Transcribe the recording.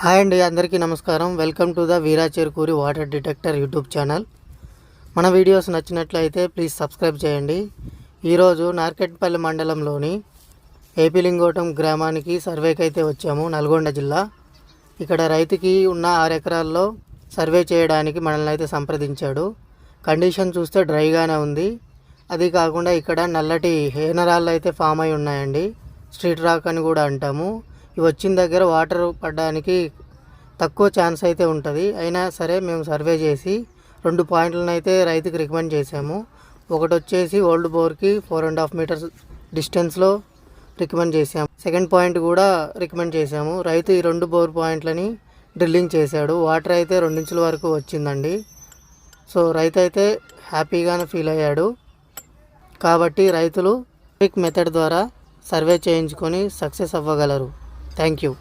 Hi అండి అందరికీ నమస్కారం. Welcome to the Veera Cherukuri water detector YouTube channel. మన వీడియోస్ నచ్చినట్లయితే ప్లీజ్ సబ్స్క్రైబ్ చేయండి. ఈరోజు నార్కెట్పల్లి మండలంలోని ఏపీలింగోటం గ్రామానికి సర్వేకి అయితే వచ్చాము నల్గొండ జిల్లా. ఇక్కడ రైతుకి ఉన్న ఆరు ఎకరాల్లో సర్వే చేయడానికి మనల్ని అయితే సంప్రదించాడు. కండిషన్ చూస్తే డ్రైగానే ఉంది. అది కాకుండా ఇక్కడ నల్లటి హేనరాళ్ళు అయితే ఫామ్ అయి ఉన్నాయండి. స్ట్రీట్ రాక్ అని కూడా అంటాము. ఇవి వచ్చిన దగ్గర వాటర్ పడడానికి తక్కువ ఛాన్స్ అయితే ఉంటుంది. అయినా సరే మేము సర్వే చేసి రెండు పాయింట్లను అయితే రైతుకి రికమెండ్ చేసాము ఒకటి వచ్చేసి ఓల్డ్ బోర్కి ఫోర్ అండ్ హాఫ్ మీటర్స్ డిస్టెన్స్లో రికమెండ్ చేసాము సెకండ్ పాయింట్ కూడా రికమెండ్ చేసాము రైతు ఈ రెండు బోర్ పాయింట్లని డ్రిల్లింగ్ చేశాడు. వాటర్ అయితే రెండించుల వరకు వచ్చిందండి. సో రైతు అయితే హ్యాపీగానే ఫీల్ అయ్యాడు. కాబట్టి రైతులు క్విక్ మెథడ్ ద్వారా సర్వే చేయించుకొని సక్సెస్ అవ్వగలరు. Thank you.